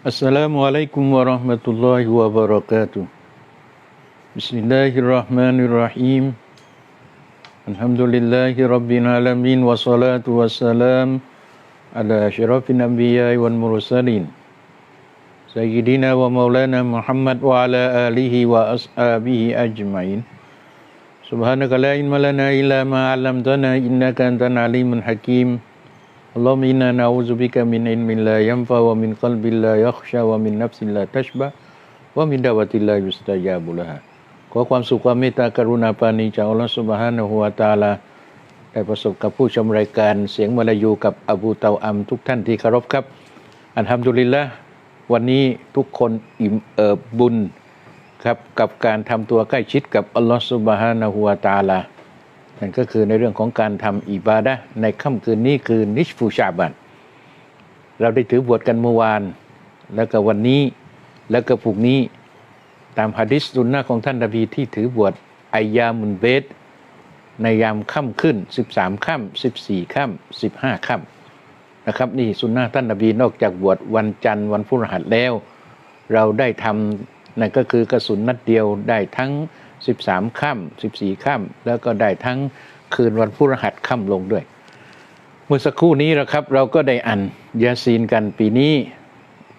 Assalamualaikum warahmatullahi wabarakatuh. Bismillahirrahmanirrahim. Alhamdulillahi rabbil alamin wassalatu wassalam ala asyrafil anbiya wal mursalin. Sayyidina wa maulana Muhammad wa ala alihi wa ashabihi ajmain. Subhanaka la ilma lana illa ma 'allamtana innaka antal alimul hakim. اللهم إنا نعوذ بك من علم لا ينفع ومن قلب لا يخشى ومن نفس لا تشبع ومن دعوة لا يستجاب لها ขอความสุขความเมตตากรุณาปรานีจากอัลลอฮฺสุบฮานะฮูวาตาลา ได้ประสบกับผู้ชมรายการเสียงมลายูกับอบูเตาอัมทุกท่านที่เคารพครับ อันทำดุลิลละวันนี้ทุกคนอิ่มเอิบบุญครับกับการทำตัวใกล้ชิดกับอัลลอฮฺสุบฮานะฮูวาตาลา นั่นก็คือในเรื่องของการทำอิบาดะในค่ำคืนนี้คือนิชฟูชาบันเราได้ถือบวชกันเมื่อวาน แล้วก็วันนี้แล้วก็พรุ่งนี้ตามฮะดิษสุนนะของท่านนบีที่ถือบวชอายามุนเบตในยามค่ำขึ้น 13ค่ำ14ค่ำ15ค่ำนะครับ นี่สุนนะท่านนบีนอกจากบวชวันจันทร์วันพฤหัสแล้ว เราได้ทำนั่นก็คือกระสุนนัดเดียวได้ทั้ง 13ค่ำ14ค่ำแล้วก็ได้ทั้งคืนวันพฤหัสค่ำลงด้วย เมื่อสักครู่นี้นะครับ เราก็ได้อ่านยาซีนกันปีนี้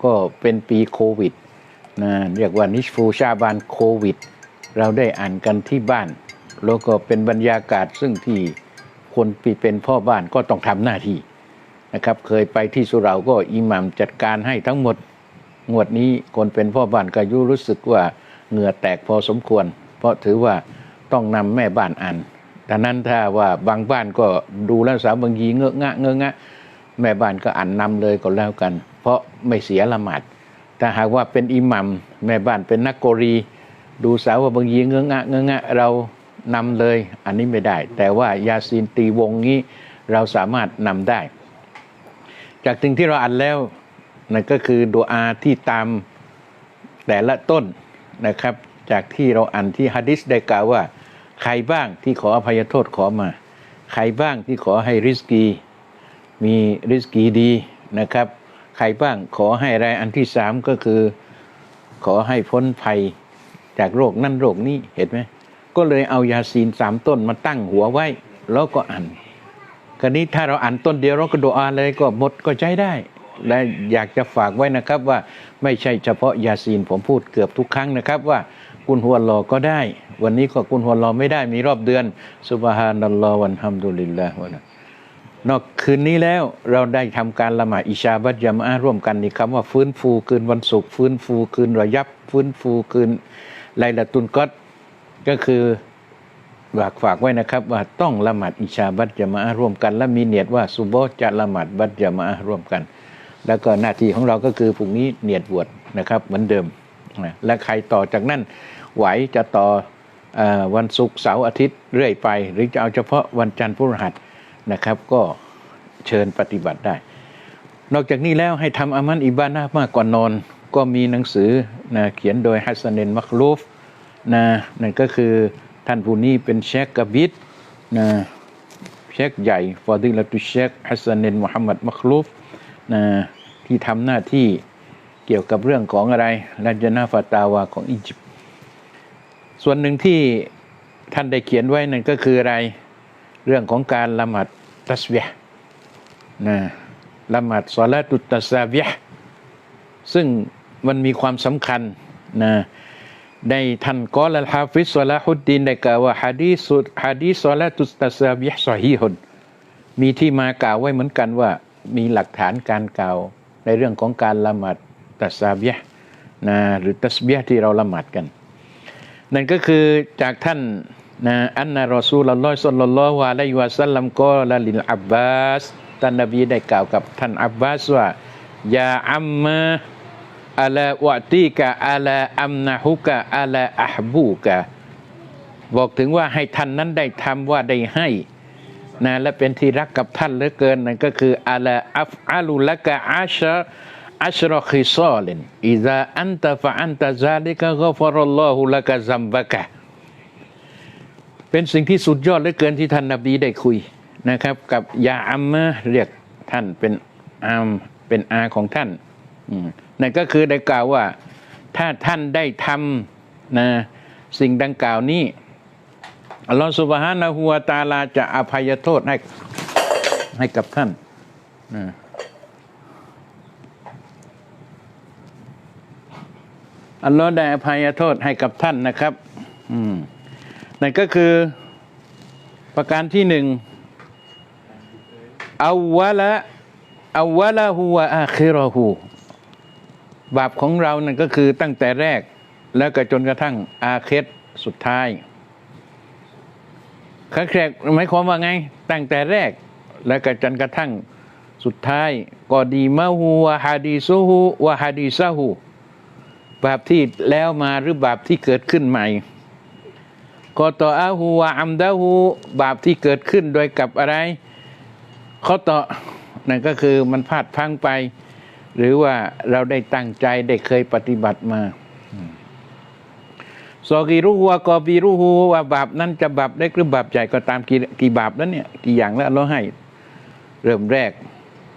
ก็เป็นปีโควิดนะเรียกว่านิชฟูชาบานโควิด เราได้อ่านกันที่บ้าน แล้วก็เป็นบรรยากาศซึ่งที่คนปีเป็นพ่อบ้านก็ต้องทำหน้าที่นะครับ เคยไปที่สุเราก็อิหมัมจัดการให้ทั้งหมดงวดนี้คนเป็นพ่อบ้านก็ยุรู้สึกว่าเหงื่อแตกพอสมควร เพราะถือว่าต้องนำแม่บ้านอ่านดังนั้นถ้าว่าบางบ้านก็ดูแล้วสาวบางยีเงอะงะเงอะงะแม่บ้านก็อ่านนำเลยก็แล้วกัน เพราะไม่เสียละหมาดถ้าหากว่าเป็นอิหมัมแม่บ้านเป็นนักโกรี ดูสาวว่าบางยีเงอะงะเงอะงะเรานำเลยอันนี้ไม่ได้ แต่ว่ายาซีนตีวงนี้เราสามารถนำได้ จากสิ่งที่เราอ่านแล้วนั่นก็คือดูอาที่ตามแต่ละต้นนะครับ จากที่เราอ่านที่ฮะดิษได้กล่าวว่า ใครบ้างที่ขออภัยโทษขอมา ใครบ้างที่ขอให้ริสกีมีริสกีดีนะครับ ใครบ้างขอให้อะไรอันที่สามก็คือ ขอให้พ้นภัยจากโรคนั่นโรคนี้เห็นไหมก็เลยเอายาซีนสามต้นมาตั้งหัวไว้ แล้วก็อ่านคราวนี้ถ้าเราอ่านต้นเดียวเราก็ดูอาเลยก็หมดก็ใช้ได้ และอยากจะฝากไว้นะครับว่าไม่ใช่เฉพาะยาซีนผมพูดเกือบทุกครั้งนะครับว่า กุนหัวรอก็ได้ วันนี้ก็กุนหัวรอไม่ได้มีรอบเดือนสุบฮานัลลอฮ์วันฮัมดุลิลลาฮ์วะนะนอกคืนนี้แล้วเราได้ทำการละหมาดอิชาบัตยามอาร่วมกันนี่คำว่าฟื้นฟูคืนวันศุกร์ฟื้นฟูคืนระยับ ฟื้นฟูคืนไลละตุนกอดก็คือฝากฝากไว้นะครับ ว่าต้องละหมาดอิชาบัตยามอาร่วมกัน และมีเนียดว่าซุโบฮ์จะละหมาดบัตยามอาร่วมกัน แล้วก็หน้าที่ของเราก็คือพรุ่งนี้เนียดบวชนะครับเหมือนเดิม และใครต่อจากนั้นไหวจะต่ออวันศุกร์เสาร์อาทิตย์เรื่อยไป หรือจะเอาเฉพาะวันจันทร์พฤหัสนะครับ ก็เชิญปฏิบัติได้ นอกจากนี้แล้วให้ทำอามันอิบานะมากกว่านอน ก็มีหนังสือนะเขียนโดยฮัสนเนนมักลูฟนะนั่นก็คือท่านผู้นี้เป็นเชคกะบิดนะเชคใหญ่ฟอดิลตุเชคฮัสนเนนมุฮัมมัดมักลูฟนะที่ทำหน้าที่ กี่ยวกับเรื่องของอะไรลัจนาฟาตาวาของอียิปต์ส่วนหนึ่งที่ท่านได้เขียนไว้นั่นก็คืออะไรเรื่องของการละหมาดตัสเวียนะละหมาดซอลาตุตตัสเวียซึ่งมันมีความสำคัญนะได้ท่านกอลฮาฟิซซลาฮุดดีนได้กล่าวว่าฮะดีสุดฮะดีซอลาตุตตัสเวียซอฮีฮุนมีที่มากล่าวไว้เหมือนกันว่ามีหลักฐานการกล่าวในเรื่องของการละหมาด ตัสเวียนะหรือตัสเวียที่เราละหมาดกัน นั่นก็คือจากท่านนะอันนะรอซูลลอฮ์สัลลัลลอฮุอะลัยฮิวะสัลลัมก็ละลิลอับบาสท่านนบีได้กล่าวกับท่านอับบาสว่ายาอัมมะอะลาวะตีกะอะลาอัมนะฮุกะอะลาอะฮบูกะบอกถึงว่าให้ท่านนั้นได้ทำว่าได้ให้นะและเป็นที่รักกับท่านเหลือเกินนั่นก็คืออะลาอัฟอาลุละกะอาชะ อัชรคิซอลินอิซาอันตะฟะอันตะซาลิกะกฟรัลลอฮุละกะซัมบะกะเป็นสิ่งที่สุดยอดเหลือเกินที่ท่านนบีได้คุยนะครับ กับยาอัมมะเรียกท่านเป็นอามเป็นอาของท่านนั่นก็คือได้กล่าวว่า ถ้าท่านได้ทำนะสิ่งดังกล่าวนี้อัลลอฮฺสุบฮานะฮูวาตาลาจะอภัยโทษให้ให้กับท่านนะ อัลลอฮ์ได้อภัยโทษให้กับท่านนะครับอืมนั่นก็คือประการที่หนึ่งอาวะละอาวะละฮูวอาคิรอฮูบาปของเรานั่นก็คือตั้งแต่แรก แล้วก็จนกระทั่งอาเคตสุดท้ายครั้งแรกหมายความว่าไง ตั้งแต่แรก แล้วก็จนกระทั่งสุดท้ายกอดีมาฮูวฮาดีซูฮูวะฮาดีซาฮู บาปที่แล้วมาหรือบาปที่เกิดขึ้นใหม่กอตออาฮูวะอัมดาฮูบาปที่เกิดขึ้นโดยกับอะไรข้อต่อนั่นก็คือมันพลาดพังไป หรือว่าเราได้ตั้งใจได้เคยปฏิบัติมาซอกีรูฮัวกอบีรูฮูว่าบาปนั้นจะบาปเล็กหรือบาปใหญ่ก็ตามกี่กี่บาปนั้นเนี่ยกี่อย่างแล้วเราให้ เริ่มแรก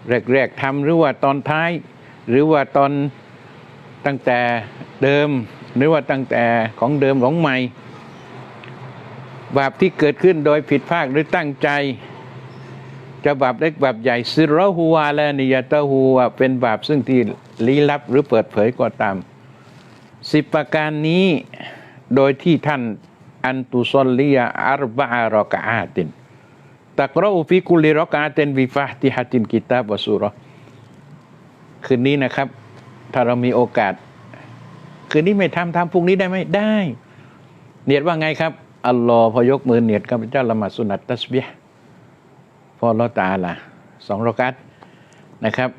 แรกแรกทำหรือว่าตอนท้าย หรือว่าตอน ตั้งแต่เดิมหรือว่าตั้งแต่ของเดิมของใหม่ บาปที่เกิดขึ้นโดยผิดพลาดหรือตั้งใจ จะบาปเล็กบาปใหญ่ซิรอฮูวและนิยตะฮูวเป็นบาปซึ่งที่ลี้ลับหรือเปิดเผยก็ตามสิบประการนี้โดยที่ท่านอันตุซอลลียอัรบะารอกะอาตินตักรอฟิกุลิรอกอาตินวิฟาติฮัตินกิตาบสุรคืนนี้นะครับ ถ้าเรามีโอกาส คืนนี้ไม่ทำทำพรุ่งนี้ได้ไหมได้ เนียดว่าไงครับ อัลลอฮ์พอยกมือเนียดข้าพเจ้าละหมาดสุนัตตัสบียพอเราตาละสองรอกัตนะครับ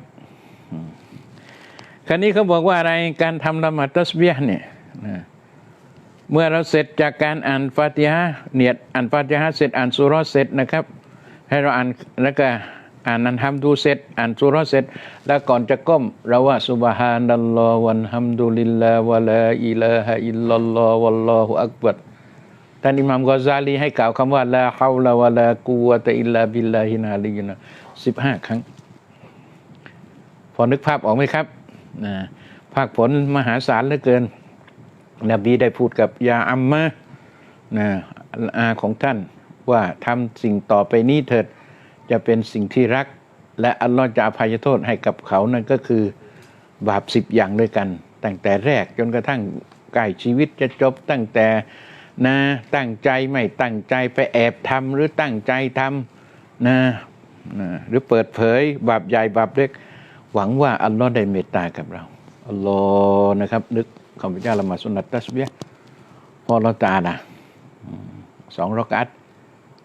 คราวนี้เขาบอกว่าอะไรการทำละหมาดตัสบียเนี่ยเมื่อเราเสร็จจากการอ่านฟาติฮะเนียดอ่านฟาติฮะเสร็จอ่านสุรเสร็จนะครับ ให้เราอ่านแล้วก็ อ่านนันฮัมดูเสร็จ อ่านสุรเสร็จ แล้วก่อนจะก้ม เราว่าซุบฮานัลลอฮ์วันฮัมดุลิลลาฮ์วะลาอิลาฮะอิลลัลลอฮ์วัลลอฮุอักบัรท่านอิหม่ามกอซาลีให้กล่าวคำว่าลาฮาวลาวะลากูวะตะอิลลาบิลลาฮินาลีนะสิบห้าครั้ง พอนึกภาพออกไหมครับนะภาคผลมหาศาลเหลือเกิน นบีได้พูดกับยาอัมมะนะอาของท่านว่าทำสิ่งต่อไปนี้เถิด จะเป็นสิ่งที่รัก และอัลลอฮ์จะอภัยโทษให้กับเขานั่นก็คือบาปสิบอย่างด้วยกัน ตั้งแต่แรกจนกระทั่งใกล้ชีวิตจะจบตั้งแต่นะตั้งใจไม่ตั้งใจไปแอบทำหรือตั้งใจทำนะนะหรือเปิดเผย บาปใหญ่บาปเล็ก หวังว่าอัลลอฮ์ได้เมตตากับเราอัลลอฮ์นะครับ นึกข้าพเจ้าละมาสุนัตตัสเบียพอเราตานะสองรอกัต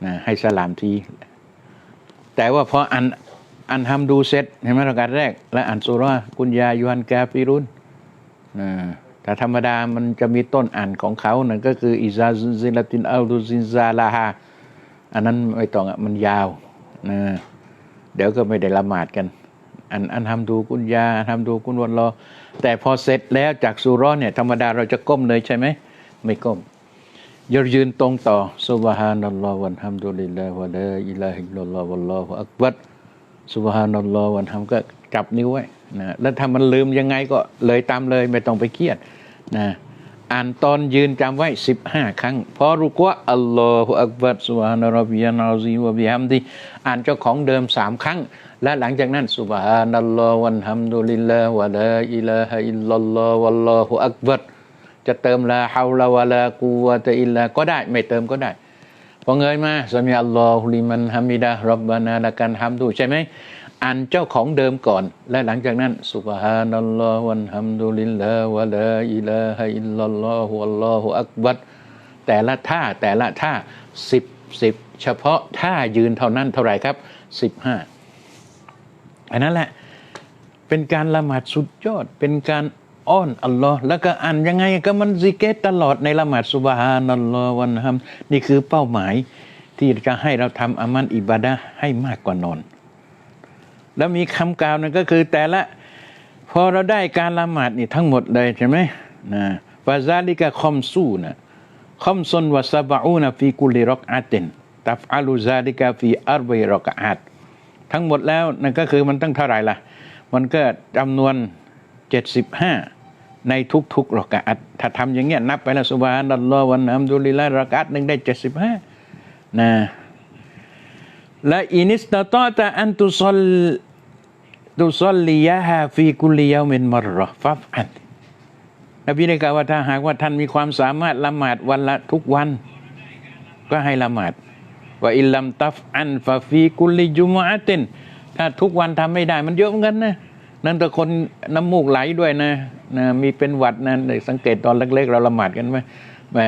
นะให้สลามที แต่ว่าพออันอันทำดูเสร็จเห็นไหมรอกัตแรก และอันสุรากุญยายุฮันกาฟิรุนนะแต่ธรรมดามันจะมีต้นอ่านของเขานั่นก็คืออิซาซิลาตินอัลดุซินซาลาฮาอันนั้นไม่ต้องอะมันยาวนะเดี๋ยวก็ไม่ได้ละหมาดกัน อันอันทำดูกุญยาทำดูกุญวันรอ แต่พอเสร็จแล้วจากสุเรอนเนี่ยธรรมดาเราจะก้มเลยใช่ไหม ไม่ก้ม ยรยืนตรงต่อซุบฮานัลลอฮ์วันฮัมดุลิลลาฮ์วะลาอิลาฮิลลอฮ์วัลลอฮุอักบัรซุบฮานัลลอฮ์วันฮัมก็จับนิ้วไว้นะแล้วถ้ามันลืมยังไงก็เลยตามเลยไม่ต้องไปเครียดนะอ่านตอนยืนจำไว้ 15 ครั้ง พอรุกวะอัลลอฮุอักบัรซุบฮานะรับบิยานาซีวะบิฮัมดีอ่านเจ้าของเดิมสามครั้ง และหลังจากนั้นซุบฮานัลลอฮ์วันฮัมดุลิลลาฮ์วะลาอิลาฮิลลอฮ์วัลลอฮุอักบัร จะเติมลาฮาวลาวะลากูวะตะอิลลาก็ได้ ไม่เติมก็ได้ พอเงยมาสมีอัลลอฮุลิมันฮามิดะรับบานาละกันฮัมดูใช่ไหมอ่านเจ้าของเดิมก่อน และหลังจากนั้นซุบฮานัลลอฮ์วันฮัมดุลิลลาวะลาอิลาฮะอิลลัลลอฮุวัลลอฮุอักบัรแต่ละท่าแต่ละท่าสิบสิบเฉพาะท่ายืนเท่านั้นเท่าไหร่ครับสิบห้าอันนั้นแหละเป็นการละหมาดสุดยอดเป็นการ อ้อนอัลลอฮ์แล้วก็อ่านยังไงก็มันซิกเกตตลอดในละหมาดซุบฮานัลลอฮ์วันฮัมนี่คือเป้าหมายที่จะให้เราทำอามันอิบาดะให้มากกว่านอน แล้วมีคำกล่าวนั่นก็คือแต่ละ พอเราได้การละหมาดนี่ทั้งหมดเลยใช่ไหมนะฟาซาลิกะคอมซูนะคอมซนวะซาบะอูนะฟีกุลิรอกอาตินตัฟอาลูซาลิกะฟีอัรบีรอกอาตทั้งหมดแล้วนั่นก็คือมันตั้งเท่าไหร่ล่ะ มันก็จำนวน เจ็ดสิบห้าในทุกๆรอกะอัตถ้าทำอย่างเงี้ยนับไปล้วสุบานัลลอฮ์วันอัมดุลิลละรอกะอัตหนึ่งได้เจ็ดสิบห้านะและอินิสตาตอตะอันตุซอลตุซอลลียะฮาฟีกุลิยามินมรรอฟัฟอันนบีได้กล่าวว่าถ้าหากว่าท่านมีความสามารถละหมาดวันละทุกวัน ก็ให้ละหมาดว่าอิลลัมตัฟอันฟาฟีกุลิจุมอะตินถ้าทุกวันทำไม่ได้มันเยอะเหมือนกันนะ นั่นแต่คนน้ำมูกไหลด้วยนะนะมีเป็นหวัดนะได้สังเกตตอนเล็กๆ เราละหมาดกันไหมแหม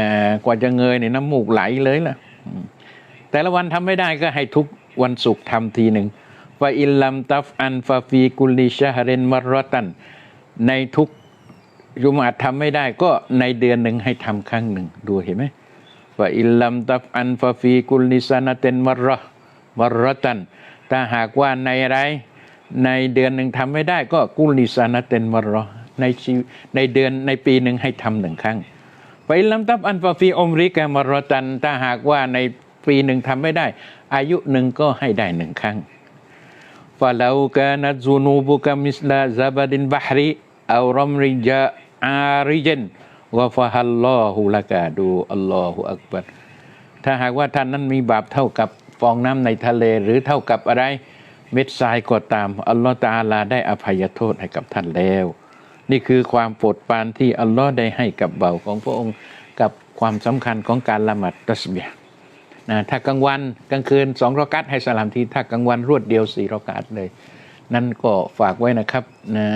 กว่าจะเงยเนี่ยน้ำมูกไหลเลยล่ะ แต่ละวันทำไม่ได้ก็ให้ทุกวันศุกร์ทำทีหนึ่งว่าอิลลัมตัฟอันฟาฟีกุลิชาฮเรนมารตัน ในทุกยุมาทำไม่ได้ก็ในเดือนหนึ่งให้ทำครั้งหนึ่งดูเห็นไหมว่าอิลลัมตัฟอันฟาฟีกุลนิสานาเตนมรรมรรตัน ถ้าหากว่าในอะไร ในเดือนหนึ่งทำไม่ได้ก็กุลิสานาเตนมรอในชีในเดือนในปีหนึ่งให้ทำหนึ่งครั้งไปลำตับอันฟาฟีอมริกามรตันถ้าหากว่าในปีหนึ่งทำไม่ได้ อายุหนึ่งก็ให้ได้หนึ่งครั้งฟาลาวกานัจูนูบุกามิสลาซาบดินบาฮรีอารอมริจาอาริเจนวะฟาฮัลลอฮุละกาดูอัลลอฮุอักบัดถ้าหากว่าท่านนั้นมีบาปเท่ากับฟองน้ำในทะเลหรือเท่ากับอะไร เม็ดทรายก็ตาม อัลลอฮฺตาลาได้อภัยโทษให้กับท่านแล้ว นี่คือความโปรดปรานที่อัลลอฮ์ได้ให้กับเบาของพระองค์กับความสำคัญของการละหมาดตัสเบีย์นะถ้ากลางวันกลางคืนสองรอกัตให้สลามทีถ้ากลางวันรวดเดียวสี่รอกัตเลย นั่นก็ฝากไว้นะครับนะ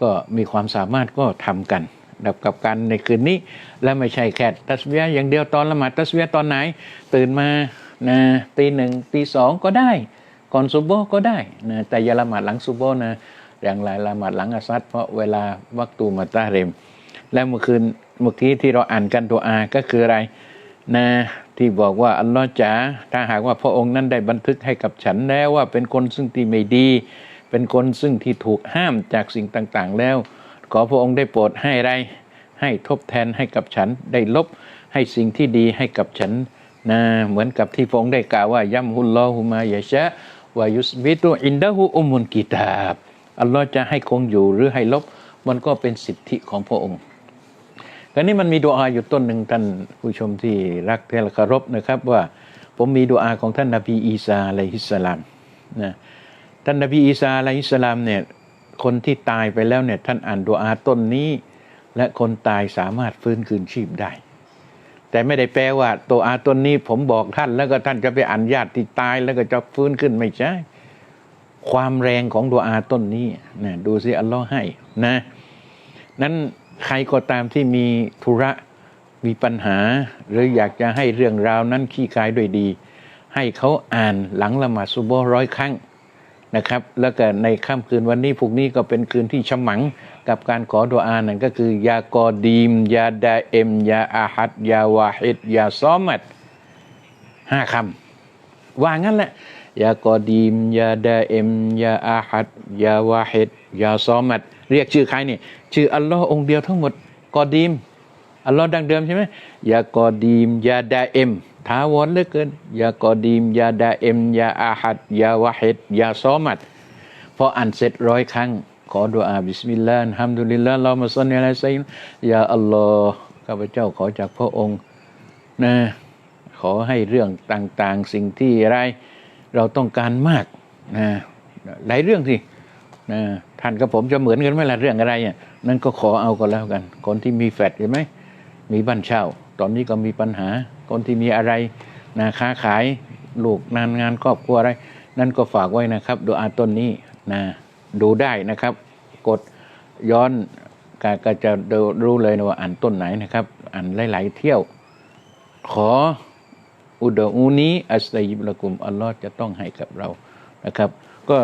ก็มีความสามารถก็ทำกันดับกับการในคืนนี้ และไม่ใช่แค่ตัสเบีย์อย่างเดียวตอนละหมาดตัสเบีย์ตอนไหน ตื่นมานะตีหนึ่งตีสองก็ได้ ก่อนซุบโบก็ได้นะแต่อย่าละหมาดหลังซุบโบนะอย่างไรละหมาดหลังอาซัดเพราะเวลาวักตูมาตาเรม และเมื่อคืนเมื่อกี้ที่เราอ่านกันตัวอาก็คืออะไรนะที่บอกว่าอัลลอฮ์จ๋าถ้าหากว่าพระองค์นั้นได้บันทึกให้กับฉันแล้วว่าเป็นคนซึ่งที่ไม่ดี เป็นคนซึ่งที่ถูกห้ามจากสิ่งต่างๆ แล้ว ขอพระองค์ได้โปรดให้ไรให้ทบแทนให้กับฉันได้ลบให้สิ่งที่ดีให้กับฉันนะเหมือนกับที่พระองค์ได้กล่าวว่ายัมฮุลลอฮุมายะชะ วายุสบิตุอินดะฮูอุมุนกิตาบอัลลอฮ์จะให้คงอยู่หรือให้ลบมันก็เป็นสิทธิของพระองค์คราวนี้มันมีดูอาอยู่ต้นหนึ่งท่านผู้ชมที่รักที่เคารพนะครับว่าผมมีดูอาของท่านนบีอีสาอะลัยฮิสสลามนะท่านนบีอีสาอะลัยฮิสสลามเนี่ยคนที่ตายไปแล้วเนี่ยท่านอ่านดูอาต้นนี้ และคนตายสามารถฟื้นคืนชีพได้ แต่ไม่ได้แปลว่าตัวอาต้นนี้ผมบอกท่าน แล้วก็ท่านจะไปอ่านญาติที่ตาย แล้วก็จะฟื้นขึ้นไม่ใช่ ความแรงของดูอาต้นนี้นะดูสิอัลลอฮ์ให้นะนั้นใครก็ตามที่มีธุระมีปัญหา หรืออยากจะให้เรื่องราวนั้นขี้คายด้วยดี ให้เขาอ่านหลังละหมาดซุบโบร้อยครั้ง นะครับ แล้วก็ในค่ำคืนวันนี้พวกนี้ก็เป็นคืนที่ฉมังกับการขอดุอานั่นก็คือ ยากอดีม ยาดาเอ็ม ยาอาฮัดยาวาฮิดยาซอมัดห้าคำว่างั้นแหละ ยากอดีม ยาดาเอ็ม ยาอาฮัดยาวาฮิดยาซอมัดเรียกชื่อใครเนี่ยชื่ออัลลอฮ์องเดียวทั้งหมดกอดีมอัลลอฮ์ดังเดิมใช่ไหมยากอดีม ยาดาเอ็ม ถาวรเหลือเกินยากอดีมยาดาเอ็มยาอาฮัดยาวาฮิดยาซอมัดพออ่านเสร็จร้อยครั้ง ขอดุอาบิสมิลลาห์ฮัมดุลิลลาห์เรามาสันนิอะไรไซนยาอัลลอฮ์ข้าพเจ้าขอจากพระองค์นะขอให้เรื่องต่างๆ สิ่งที่อะไรเราต้องการมากนะหลายเรื่องสินะท่านกับผมจะเหมือนกันไหมล่ะเรื่องอะไรอะนั่นก็ขอเอาก็แล้วกัน คนที่มีแฟดเห็นไหมมีบ้านเช่า ตอนนี้ก็มีปัญหา คนที่มีอะไรนะค้าขายลูกนานงานครอบครัวอะไร นั่นก็ฝากไว้นะครับดูอาต้นนี้นะดูได้นะครับ กดย้อนก็ก็จะดูรู้เลยนะว่าอ่านต้นไหนนะครับ อ่านหลาย ๆ เที่ยว ขออุดอูนี้อัสตัยิบละกุมอัลลอฮ์จะต้องให้กับเรานะครับ ก็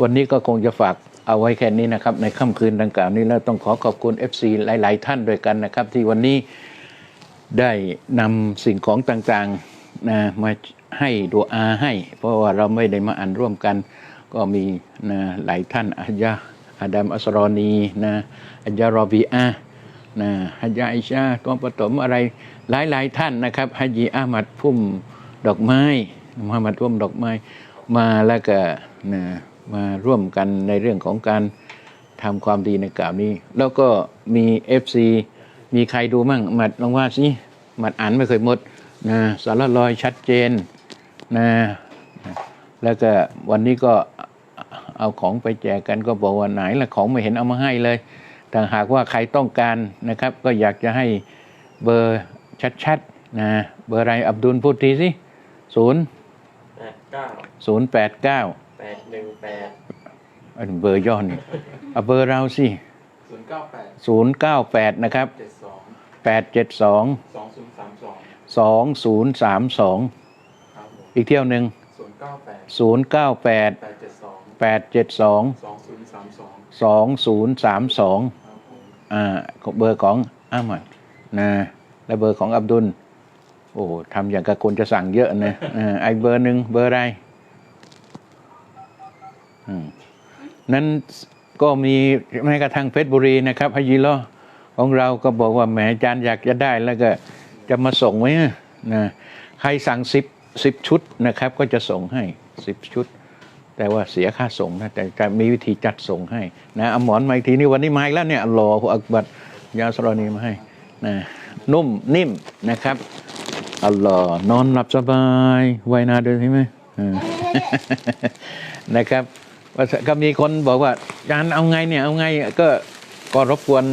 วันนี้ก็คงจะฝากเอาไว้แค่นี้นะครับ ในค่ำคืนดังกล่าวนี้แล้วต้องขอขอบคุณ FC หลาย ๆ ท่านด้วยกันนะครับ ที่วันนี้ ได้นำสิ่งของต่างๆนะมาให้ดูอาให้ เพราะว่าเราไม่ได้มาอ่านร่วมกัน ก็มีนะหลายท่านอาจาอาดัมอัสรอนีนะอาจารอบีอานะฮัจญาอิชาตัวปฐมอะไรหลายๆท่านนะครับฮัจญีอามัดพุ่มดอกไม้มุฮัมมัดพุ่มดอกไม้มาแล้วก็นะมาร่วมกันในเรื่องของการทำความดีในกล่าวนี้ แล้วก็มี FC มีใครดูมั่งหมัดลองว่าสิหมัดอ่านไม่เคยหมดนะสารลอยชัดเจนนะแล้วก็วันนี้ก็เอาของไปแจกกันก็บอกว่าไหนละของไม่เห็นเอามาให้เลยแต่หากว่าใครต้องการนะครับ ก็อยากจะให้เบอร์ชัดๆนะเบอร์อะไรอับดุลพูดทีสิศูนย์แปดเก้าศูนย์แปดเก้าแปดหนึ่งแปดอันเบอร์ย่อนี่เอาเบอร์เราสิศูนย์เก้าแปดศูนย์เก้าแปดนะครับ เจ็ดสองแปดเจ็ดสองสองศูนย์สามสองสองศูนย์สามสองครับผมอีกเที่ยวหนึ่งศูนย์เก้าแปดศูนย์เก้าแปดแปดเจ็ดสองแปดเจ็ดสองสองศูนย์สามสองสองศูนย์สามสองครับผมอ่าเบอร์ของอามัดนะและเบอร์ของอับดุล โอ้โหทำอย่างกับคนจะสั่งเยอะนะอ่าไอเบอร์หนึ่งเบอร์อะไรอืมนั้นก็มีแม้กระทั่งเพชรบุรีนะครับฮายิโลอ ของเราก็บอกว่าแหมอาจารย์อยากจะได้แล้วก็จะมาส่งไหมนะใครสั่งสิบสิบชุดนะครับ ก็จะส่งให้สิบชุด แต่ว่าเสียค่าส่งนะแต่จะมีวิธีจัดส่งให้นะอมอนมาอีกทีนี่วันนี้มาอีกแล้วเนี่ยอัลลอฮฺอักบัดยาสรอนีมาให้นะนุ่มนิ่มนะครับอัลลอฮ์นอนหลับสบายไวนาเดินใช่ไหมนะครับก็มีคนบอกว่าอาจารย์เอาไงเนี่ยเอาไงก็ ก็รบกวน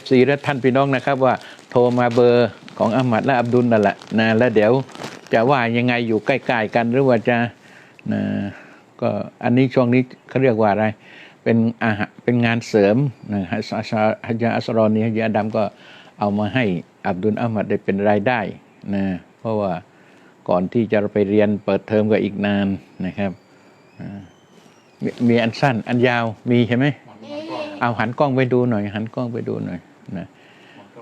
FC และท่านพี่น้องนะครับ ว่าโทรมาเบอร์ของอามัดและอับดุลนั่นแหละนะแล้วเดี๋ยวจะว่ายังไงอยู่ใกล้ๆกันหรือว่าจะนะก็อันนี้ช่วงนี้เขาเรียกว่าอะไร เป็นอาหารเป็นงานเสริมนะฮัสฮัสฮัจญาอัสรอนีฮัจญาอัดำก็เอามาให้อับดุลอามัดได้เป็นรายได้นะเพราะว่าก่อนที่จะไปเรียนเปิดเทอมก็อีกนานนะครับมมีอันสั้นอันยาวมีใช่ไหม เอาหันกล้องไปดูหน่อย หันกล้องไปดูหน่อยนะ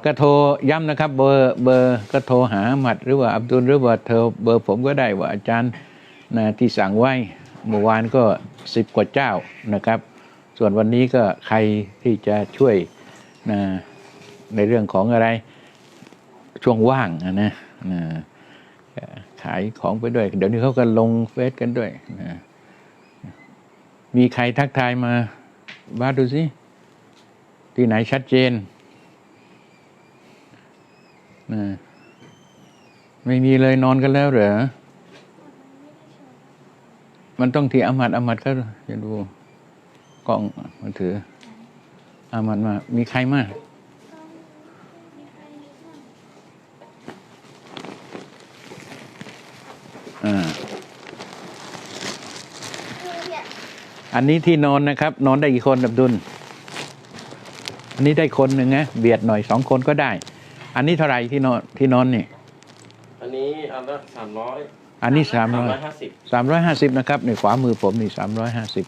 ก็โทรย้ำนะครับ เบอร์เบอร์ก็โทรหาหมัดหรือว่าอับดุลหรือว่าเธอเบอร์ผมก็ได้ว่าอาจารย์นะที่สั่งไว้เมื่อวานก็สิบกว่าเจ้านะครับ ส่วนวันนี้ก็ใครที่จะช่วยนะในเรื่องของอะไรช่วงว่างนะนะขายของไปด้วย เดี๋ยวนี้เขาก็ลงเฟซกันด้วยนะมีใครทักทายมาบ้าดูสิ ที่ไหนชัดเจนนะไม่มีเลยนอนกันแล้วเหรอ มันต้องที่อามัดอามัดก็จะดูกล้องมือถืออามัดมา มีใครมาอ่าอันนี้ที่นอนนะครับ นอนได้กี่คนอับดุล อันนี้ได้คนหนึ่งนะเบียดหน่อยสองคนก็ได้ อันนี้เท่าไหร่ที่นอนที่นอนนี่ อันนี้อันละสามร้อยอันนี้สามสามร้อยร้อยห้าสิบสามร้อยห้าสิบนะครับในขวามือผมนี่สามร้อยห้าสิบ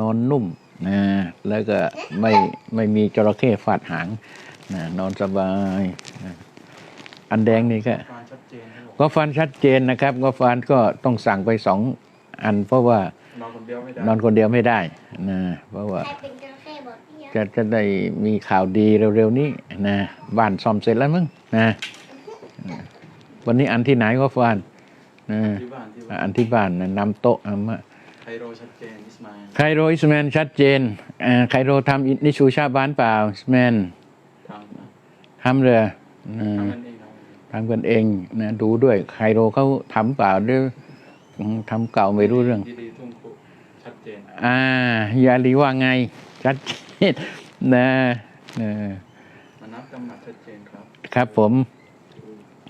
นอนนุ่มนะแล้วก็ไม่ไม่มีจระเข้ฟาดหางนะนอนสบายนะอันแดงนี่ก็การชัดเจนครับผมก็ฟันชัดเจนนะครับ ก็ฟันก็ต้องสั่งไปสองอันเพราะว่านอนคนเดียวไม่ได้นอนคนเดียวไม่ได้นะเพราะว่าใครเป็น จระเข้บอกพี่จะจะได้มีข่าวดีเร็วๆนี้นะบ้านซ่อมเสร็จแล้วมั้งนะวันนี้อันที่ไหนก็ฟานนะที่บ้านที่บ้านอันที่บ้านนะนำโต๊ะเอามาไคโรชัดเจนอิสมาอิลไคโรอิสแมนชัดเจนอ่าไคโรทำอินิชูชาบ้านเปล่าอิสแมนทำนะทำเลยนะทำมันเองทำมันเองทำกันเองนะดูด้วยไคโรเขาทำเปล่าหรืออืมทำเก่าไม่รู้เรื่องดีๆทุ่งคุชัดเจนอ่ายาลีว่าไงชัดเจน นะนะมานับกำหนัดชัดเจนครับ ครับผม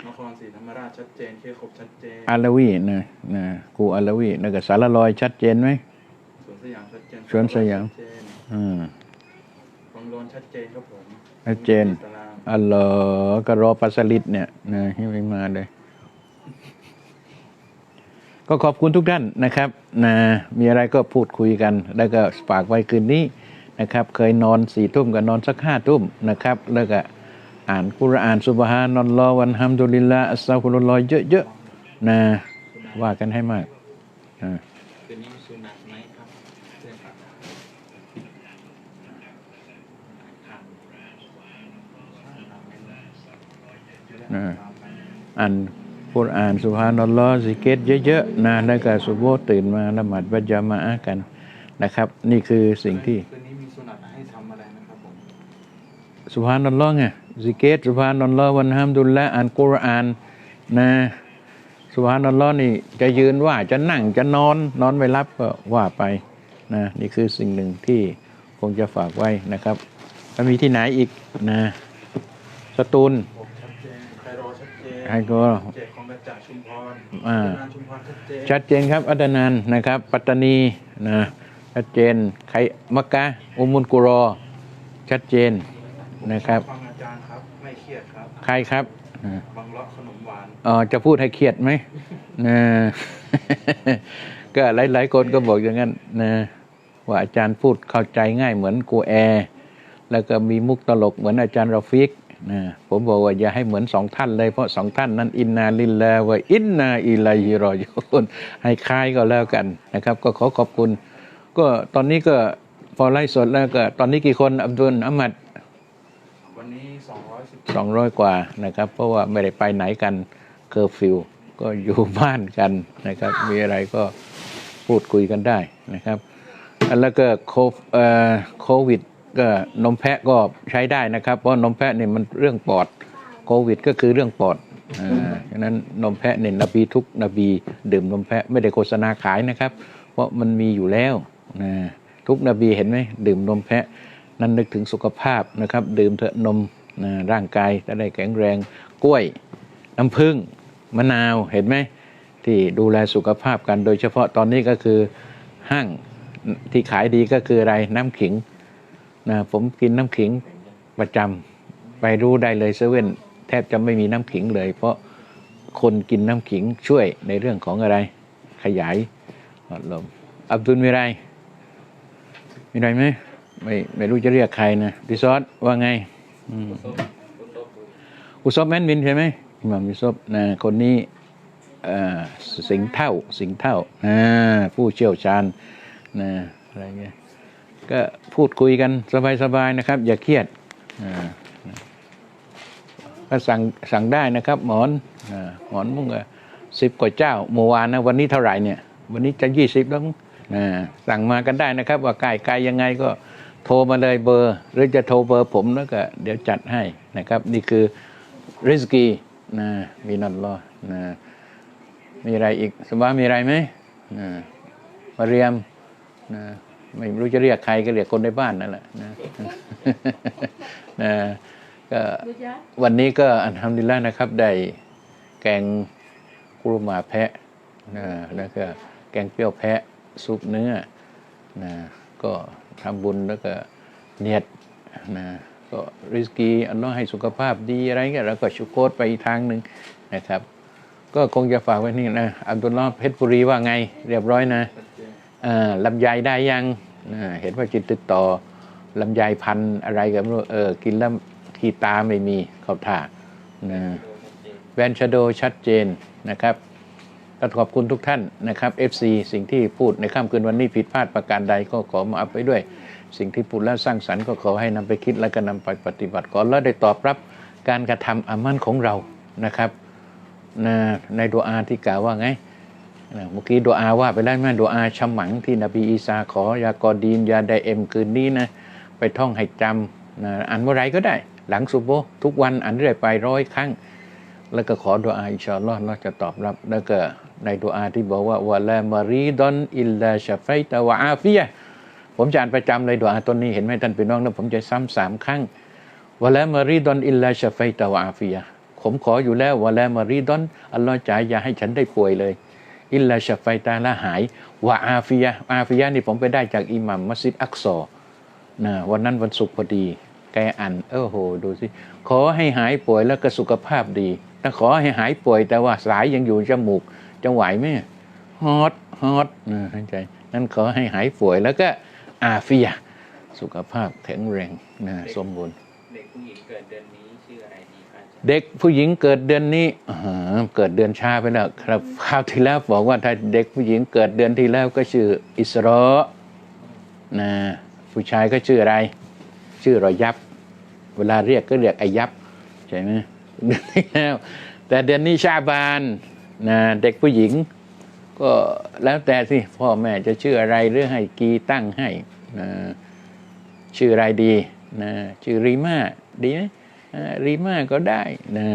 นครศรีธรรมราชชัดเจนเคขบชัดเจนอาลาวีนะนะครูอาลาวีแล้วก็สารลอยชัดเจนไหมสวนสยามชัดเจนสวนสยามชัดเจนอืมวังโลนชัดเจนครับผมชัดเจนตารางอัลลอฮ์ก็รอปัสลิดเนี่ยนะให้ไม่มาเลย ก็ขอบคุณทุกท่านนะครับนะมีอะไรก็พูดคุยกัน แล้วก็ฝากไว้คืนนี้ นะครับ เคยนอนสี่ทุ่มก็นอนสักห้าทุ่มนะครับ แล้วก็อ่านกุรอานสุบฮานัลลอฮ์วันฮัมดุลิลลาห์อัสซาฟุรุลลอฮ์เยอะๆนะว่ากันให้มากอ่าคืนนี้สุนัขไหมครับเพื่อนครับครับอ่าอ่านกุรอานสุบฮานัลลอฮ์สิกเกตเยอะๆนะแล้วก็สุโบฮ์ตื่นมาละหมาดบัจญามาอะห์กันนะครับ นี่คือสิ่งที่ สุภานัลลอฮ์ไงซิกเกตสุภานัลลอฮ์วันฮัมดุลิลละอ่านกุรอานนะสุภานัลลอฮ์นี่จะยืนว่าจะนั่งจะนอนนอนไม่รับก็ว่าไปนะนี่คือสิ่งหนึ่งที่คงจะฝากไว้นะครับแล้วมีที่ไหนอีกนะสตูลผมชัดเจนไคโรชัดเจนไฮโกรเจ็ดของกระจ่าชุมพรอ่านานชุมพรชัดเจนชัดเจนครับอัตนานนะครับ ปัตตานีนะชัดเจนไคมักกะอุมุลกุรอ ชัดเจน นะครับ ฟังอาจารย์ครับ ไม่เครียดครับ ใครครับอ่าบางเลาะขนมหวานเออจะพูดให้เครียดไหมนะก็หลายๆคนก็บอกอย่างนั้นนะว่าอาจารย์พูดเข้าใจง่ายเหมือนกูแอร์แล้วก็มีมุกตลกเหมือนอาจารย์รอฟิกนะผมบอกว่าอย่าให้เหมือนสองท่านเลยเพราะสองท่านนั้นอินนาลิลลาว่าอินนาอิลัยฮิรอยูนให้คล้ายก็แล้วกันนะครับ ก็ขอขอบคุณ ก็ตอนนี้ก็พอไล่สดแล้วก็ ตอนนี้กี่คนอับดุลอามัดวันนี้ 210สองร้อยกว่านะครับ เพราะว่าไม่ได้ไปไหนกันเคอร์ฟิวก็อยู่บ้านกันนะครับ มีอะไรก็พูดคุยกันได้นะครับ แล้วก็โคเอ่อโควิดก็นมแพะก็ใช้ได้นะครับ เพราะนมแพะเนี่ยมันเรื่องปอดโควิด ก็คือเรื่องปอดอ่าฉะนั้นนมแพะเนี่ยนบีทุกนบีดื่มนมแพะไม่ได้โฆษณาขายนะครับ เพราะมันมีอยู่แล้วนะทุกนบีเห็นไหมดื่มนมแพะ นั้นนึกถึงสุขภาพนะครับ ดื่มเถอะนม นะร่างกายจะได้แข็งแรงกล้วยน้ำผึ้งมะนาวเห็นไหมที่ดูแลสุขภาพกันโดยเฉพาะตอนนี้ก็คือห้างที่ขายดีก็คืออะไรน้ำขิงนะผมกินน้ำขิงประจำไปรู้ได้เลยเซเว่นแทบจะไม่มีน้ำขิงเลย เพราะคนกินน้ำขิงช่วยในเรื่องของอะไร ขยายหลอดลมอับดุลมีไรมีไรไหมไม่ไม่รู้จะเรียกใครนะดิซอสว่าไง อืมอุซบแมนมินใช่ไหมอิหมัมอุซบนะคนนี้เอ่อสิงห์เท่าสิงห์เท่าอ่าผู้เชี่ยวชาญนะอะไรเงี้ยก็พูดคุยกันสบายๆนะครับ อย่าเครียดอ่าก็สั่งสั่งได้นะครับ หมอนอ่าหมอนมุ้งสิบกว่าเจ้าเมื่อวานนะวันนี้เท่าไหร่เนี่ย วันนี้จะยี่สิบแล้วมั้งอ่าสั่งมากันได้นะครับ ว่าใกล้ไกลยังไงก็ โทรมาเลยเบอร์ หรือจะโทรเบอร์ผมแล้วก็เดี๋ยวจัดให้นะครับ นี่คือริสกีนะมีนันรอนะมีอะไรอีกสบายมีอะไรไหมนะมาเรียมนะไม่รู้จะเรียกใครก็เรียกคนในบ้านนั่นแหละนะนะก็วันนี้ก็อันทำดีแล้วนะครับ ได้แกงกุรุมาแพะนะแล้วก็แกงเปรี้ยวแพะซุปเนื้อนะ ก็ทำบุญแล้วก็เนียดนะก็ริสกีอัลลอฮ์ให้สุขภาพดีอะไรเงี้ยแล้วก็ชุโกตไปอีกทางหนึ่งนะครับ ก็คงจะฝากไว้นี่นะอับดุลลอฮ์เพชรบุรีว่าไง เรียบร้อยนะอ่าลำไยได้ยังเห็นว่าจิตติดต่อลำไยพันอะไรกันไม่รู้เออกินแล้วขี้ตาไม่มีเขาท่านะแวนชโดชัดเจนนะครับ ก็ขอบคุณทุกท่านนะครับ FC สิ่งที่พูดในค่ำคืนวันนี้ผิดพลาดประการใดก็ขอมาอัพไว้ด้วย สิ่งที่พูดแล้วสร้างสรรค์ก็ขอให้นำไปคิดและก็นำไปปฏิบัติก่อนแล้วได้ตอบรับการกระทำอามันของเรานะครับในดวอาที่กล่าวว่าไงเมื่อกี้ดูอาว่าไปแล้วแม่ดูอาชำหมังที่นบีอีสาขอยากอดีนยาไดเอ็มคืนนี้นะไปท่องให้จำนะอ่านเมื่อไรก็ได้ หลังซุโบทุกวันอ่านเรื่อยไปร้อยครั้ง แล้วก็ขอดูอาอินชาอัลลอฮ์เราจะตอบรับ แล้วก็ในดูอาที่บอกว่าวะลามารีดอนอิลลาชาไฟตะวะอาฟิยะผมจะอ่านประจำเลยดูอาต้นนี้เห็นไหมท่านพี่น้องนะผมจะซ้ำสามครั้งวะลามารีดอนอิลลาชาไฟตะวะอาฟิยะผมขออยู่แล้ววะลามารีดอนอัลลอฮ์จ๋าอย่าให้ฉันได้ป่วยเลย อิลลาชาไฟตาละหายวะอาฟิยะอาฟิยะนี่ผมไปได้จากอิหมัมมัสยิดอักซอนะวันนั้นวันศุกร์พอดี แกอ่านเออโหดูสิขอให้หายป่วยแล้วก็สุขภาพดี ถ้าขอให้หายป่วยแต่ว่าสายยังอยู่จมูกจะไหวไหมฮอตฮอตนะเข้าใจ นั่นขอให้หายป่วยแล้วก็อาฟิยะห์สุขภาพแข็งแรงนะสมบูรณ์ เด็กผู้หญิงเกิดเดือนนี้ชื่ออะไรดีคะอาจารย์เด็กผู้หญิงเกิดเดือนนี้อ่าเกิดเดือนช้าไปแล้วครับคราวที่แล้วบอกว่าถ้าเด็กผู้หญิงเกิดเดือนที่แล้วก็ชื่ออิสรอนะผู้ชายก็ชื่ออะไร ชื่อรอยับ เวลาเรียกก็เรียกไอยับใช่ไหม เดือนที่แล้ว แต่เดือนนี้ชาบานนะเด็กผู้หญิง ก็แล้วแต่สิพ่อแม่จะชื่ออะไรหรือให้กีตั้งให้นะชื่ออะไรดีนะชื่อรีมาดีไหมรีมาก็ได้นะ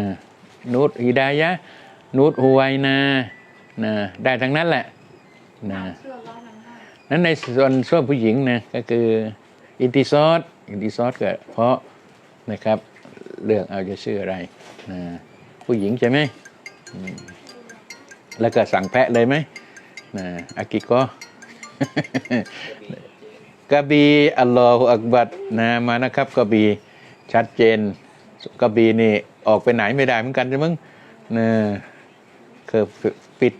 นูตฮิดายะนูตฮุไวนานะได้ทั้งนั้นแหละนั่นั้นในส่วนส่วนผู้หญิงนะก็คืออินติซอดอินติซอดก็เพราะนะครับ เลือกเอาจะชื่ออะไรนะผู้หญิงใช่ไหมอืมแล้วก็สั่งแพะเลยไหมนะอากิโกกระบีอัลลอฮฺอักบัดนะมานะครับกระบีชัดเจนกระบีนี่ออกไปไหนไม่ได้เหมือนกันใช่มั้งนะคือปิด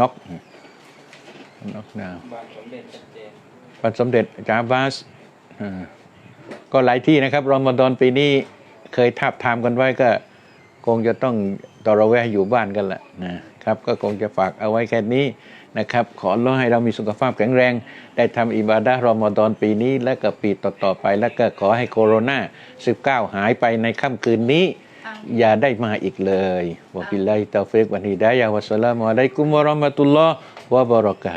น็อกน็อกดาวน์บางสมเด็จชัดเจนวันสมเด็จจาบาสอ่าก็หลายที่นะครับรอมฎอนปีนี้ เคยทับทามกันไว้ก็คงจะต้องตอระแวะอยู่บ้านกันแหละนะครับ ก็คงจะฝากเอาไว้แค่นี้นะครับ ขอร้อให้เรามีสุขภาพแข็งแรง ได้ทำอิบาดะห์รอมฎอนปีนี้ และก็ปีต่อๆไป แล้วก็ขอให้โคโรนา19 หายไปในค่ำคืนนี้อะอย่าได้มาอีกเลยวะบิลลาฮิตาฟิกวันฮิดายะฮ์วัสสลามุอะลัยกุมวะเราะห์มะตุลลอฮ์วะบะเราะกาตุฮ์